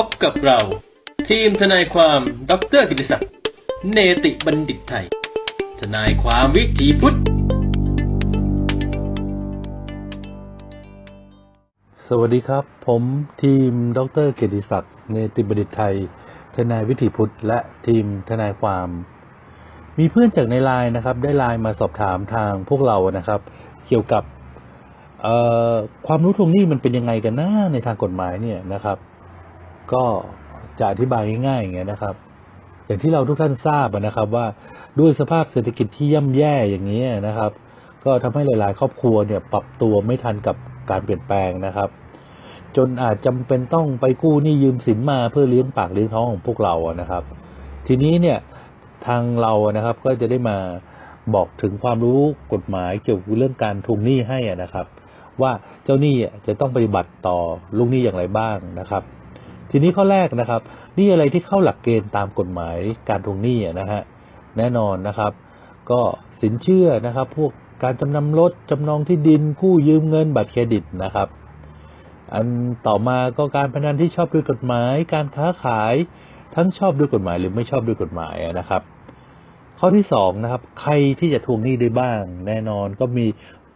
พบกับเรา ทีมทนายความดรกิติศักดิ์เนติบัณฑิตไทย ทนายความวิถีพุทธ สวัสดีครับ ผมทีมดรเกียรติศักดิ์เนติบัณฑิตไทย ทนายวิถีพุทธ และทีมทนายความ มีเพื่อนจากในไลน์นะครับ ได้ไลน์มาสอบถามทางพวกเรานะครับ เกี่ยวกับความรู้ทวงหนี้มันเป็นยังไงกันนะในทางกฎหมายเนี่ยนะครับ ก็จะอธิบายง่ายๆอย่างเงี้ยนะครับ อย่างที่เราทุกท่านทราบนะครับ ว่าด้วยสภาพเศรษฐกิจที่ย่ำแย่อย่างนี้นะครับ ก็ทำให้หลาย ๆ ครอบครัวเนี่ยปรับตัวไม่ทันกับการเปลี่ยนแปลงนะครับ จนอาจจำเป็นต้องไปกู้หนี้ยืมสินมาเพื่อเลี้ยงปากเลี้ยงท้องของพวกเรานะครับ ทีนี้เนี่ยทางเรานะครับก็จะได้มาบอกถึงความรู้กฎหมายเกี่ยวกับเรื่องการทวงหนี้ให้นะครับ ว่าเจ้าหนี้จะต้องปฏิบัติต่อลูกหนี้อย่างไรบ้างนะครับ ทีนี้ข้อแรกนะครับนี่อะไรที่เข้าหลักเกณฑ์ตามกฎหมายการทวงหนี้นะฮะแน่นอนนะครับ ก็สินเชื่อนะครับ พวกการจำนำรถจำนองที่ดินกู้ยืมเงินบัตรเครดิตนะครับ อันต่อมาก็การพนันที่ชอบด้วยกฎหมาย การค้าขายทั้งชอบด้วยกฎหมายหรือไม่ชอบด้วยกฎหมายนะครับ ข้อที่สองนะครับ ใครที่จะทวงหนี้ได้บ้าง แน่นอนก็มี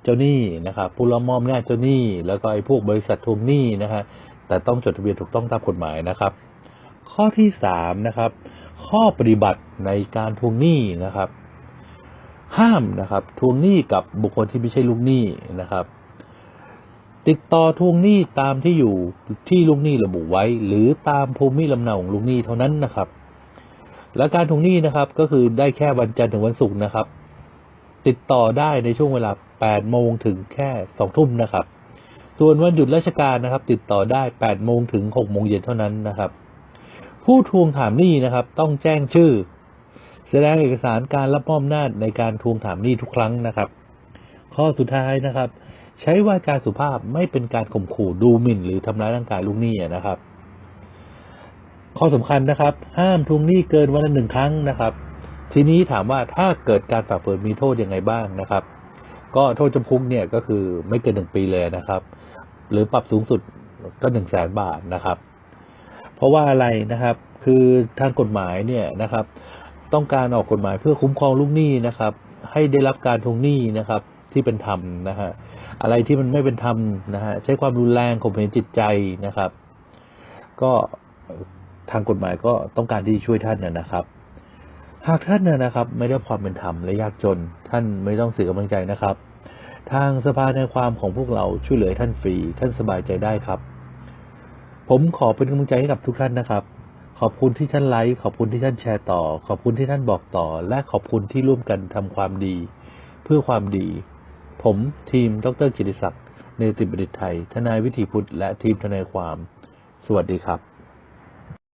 เจ้าหนี้นะครับผู้รับมอบหน้าเจ้าหนี้ แล้วก็ไอ้พวกบริษัททวงหนี้นะฮะ แต่ต้องจดทะเบียนถูกต้องตามกฎหมายนะครับ ข้อที่สามนะครับ ข้อปฏิบัติในการทวงหนี้นะครับ ห้ามนะครับ ทวงหนี้กับบุคคลที่ไม่ใช่ลูกหนี้นะครับ ติดต่อทวงหนี้ตามที่อยู่ที่ลูกหนี้ระบุไว้ หรือตามภูมิลำเนาของลูกหนี้เท่านั้นนะครับ และการทวงหนี้นะครับ ก็คือได้แค่วันจันทร์ถึงวันศุกร์นะครับ ติดต่อได้ในช่วงเวลา8โมงถึงแค่2ทุ่มนะครับ ส่วนวันหยุดราชการนะครับ ติดต่อได้8โมงถึง6โมงเย็นเท่านั้นนะครับ ผู้ทวงถามหนี้นะครับ ต้องแจ้งชื่อ แสดงเอกสารการรับมอบอำนาจในการทวงถามหนี้ทุกครั้งนะครับ ข้อสุดท้ายนะครับ ใช้วาจาสุภาพไม่เป็นการข่มขู่ดูหมิ่น หรือทำร้ายร่างกายลูกหนี้นะครับ ข้อสำคัญนะครับ ห้ามทวงหนี้เกินวันละหนึ่งครั้งนะครับ ทีนี้ถามว่าถ้าเกิดการฝ่าฝืนมีโทษยังไงบ้างนะครับ ก็โทษจำคุกเนี่ยก็คือไม่เกินหนึ่งปีเลยนะครับ หรือปรับสูงสุดก็หนึ่งแสนบาทนะครับ เพราะว่าอะไรนะครับ คือทางกฎหมายเนี่ยนะครับ ต้องการออกกฎหมายเพื่อคุ้มครองลูกหนี้นะครับ ให้ได้รับการทวงหนี้นะครับ ที่เป็นธรรมนะฮะอะไรที่มันไม่เป็นธรรมนะฮะใช้ความรุนแรงข่มเหงจิตใจนะครับ ก็ทางกฎหมายก็ต้องการที่จะช่วยท่านนะครับ หากท่านนะนะครับ ไม่ได้ความเป็นธรรมและยากจน ท่านไม่ต้องเสียกำลังใจนะครับ ทางสภาในความของพวกเราช่วยเหลือท่านฟรี ท่านสบายใจได้ครับ ผมขอเป็นกำลังใจให้กับทุกท่านนะครับ ขอบคุณที่ท่านไลค์ขอบคุณที่ท่านแชร์ต่อ ขอบคุณที่ท่านบอกต่อ และขอบคุณที่ร่วมกันทำความดี เพื่อความดี ผมทีมดรกิติศักดิ์เนติบัณฑิตไทย ทนายวิถีพุทธและทีมทนายความ สวัสดีครับ